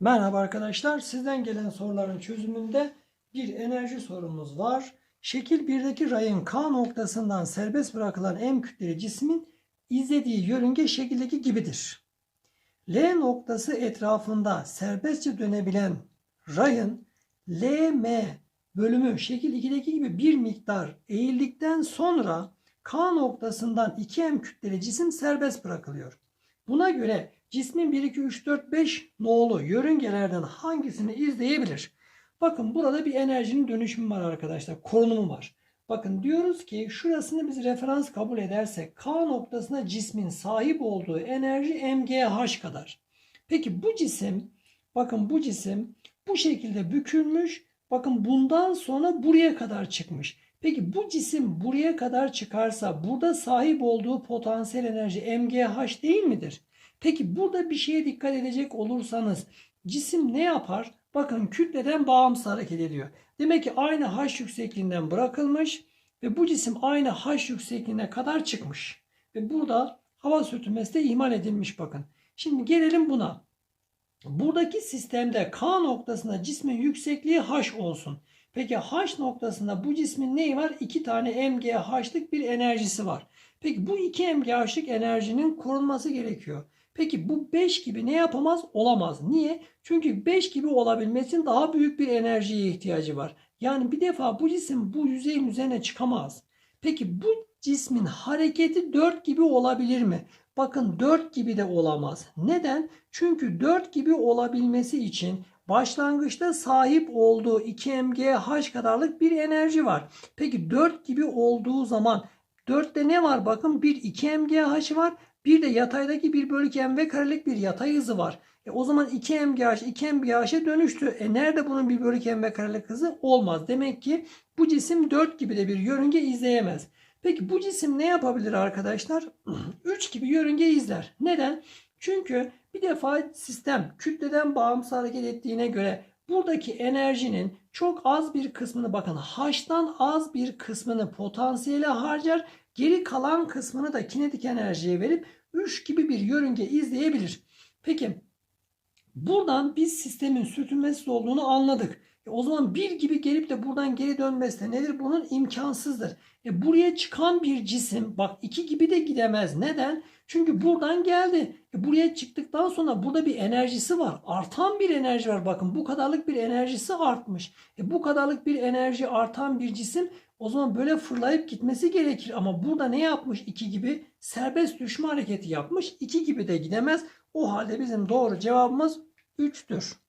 Merhaba arkadaşlar. Sizden gelen soruların çözümünde bir enerji sorumuz var. Şekil 1'deki rayın K noktasından serbest bırakılan M kütleli cismin izlediği yörünge şekildeki gibidir. L noktası etrafında serbestçe dönebilen rayın LM bölümü şekil 2'deki gibi bir miktar eğildikten sonra K noktasından 2M kütleli cisim serbest bırakılıyor. Buna göre cismin 1, 2, 3, 4, 5 nolu yörüngelerden hangisini izleyebilir? Bakın burada bir enerjinin dönüşümü var arkadaşlar. Korunumu var. Bakın diyoruz ki şurasını biz referans kabul edersek K noktasına cismin sahip olduğu enerji MGH kadar. Peki bu cisim bakın bu cisim bu şekilde bükülmüş. Bakın bundan sonra buraya kadar çıkmış. Peki bu cisim buraya kadar çıkarsa burada sahip olduğu potansiyel enerji MGH değil midir? Peki burada bir şeye dikkat edecek olursanız cisim ne yapar? Bakın kütleden bağımsız hareket ediyor. Demek ki aynı H yüksekliğinden bırakılmış ve bu cisim aynı H yüksekliğine kadar çıkmış. Ve burada hava sürtünmesi de ihmal edilmiş bakın. Şimdi gelelim buna. Buradaki sistemde K noktasında cismin yüksekliği H olsun. Peki H noktasında bu cismin neyi var? 2 tane MGH'lık bir enerjisi var. Peki bu 2 MGH'lık enerjinin korunması gerekiyor. Peki bu 5 gibi ne yapamaz? Olamaz. Niye? Çünkü 5 gibi olabilmesinin daha büyük bir enerjiye ihtiyacı var. Yani bir defa bu cisim bu yüzeyin üzerine çıkamaz. Peki bu cismin hareketi 4 gibi olabilir mi? Bakın 4 gibi de olamaz. Neden? Çünkü 4 gibi olabilmesi için başlangıçta sahip olduğu 2 MGH kadarlık bir enerji var. Peki 4 gibi olduğu zaman 4'te ne var? Bakın bir 2 MGH var. Bir de yataydaki 1 bölü 2 mv karelik bir yatay hızı var. E o zaman 2 MGH 2 MGH'e dönüştü. E nerede bunun 1 bölü 2 mv karelik hızı? Olmaz. Demek ki bu cisim 4 gibi de bir yörünge izleyemez. Peki bu cisim ne yapabilir arkadaşlar? 3 gibi yörünge izler. Neden? Çünkü bir defa sistem kütleden bağımsız hareket ettiğine göre buradaki enerjinin çok az bir kısmını bakın H'tan az bir kısmını potansiyele harcar. Geri kalan kısmını da kinetik enerjiye verip 3 gibi bir yörünge izleyebilir. Peki buradan biz sistemin sürtünmesiz olduğunu anladık. E o zaman bir gibi gelip de buradan geri dönmesi de nedir? Bunun imkansızdır. E buraya çıkan bir cisim bak iki gibi de gidemez. Neden? Çünkü buradan geldi. E buraya çıktıktan sonra burada bir enerjisi var. Artan bir enerji var. Bakın bu kadarlık bir enerjisi artmış. E bu kadarlık bir enerji artan bir cisim o zaman böyle fırlayıp gitmesi gerekir. Ama burada ne yapmış? 2 gibi serbest düşme hareketi yapmış. 2 gibi de gidemez. O halde bizim doğru cevabımız 3'tür.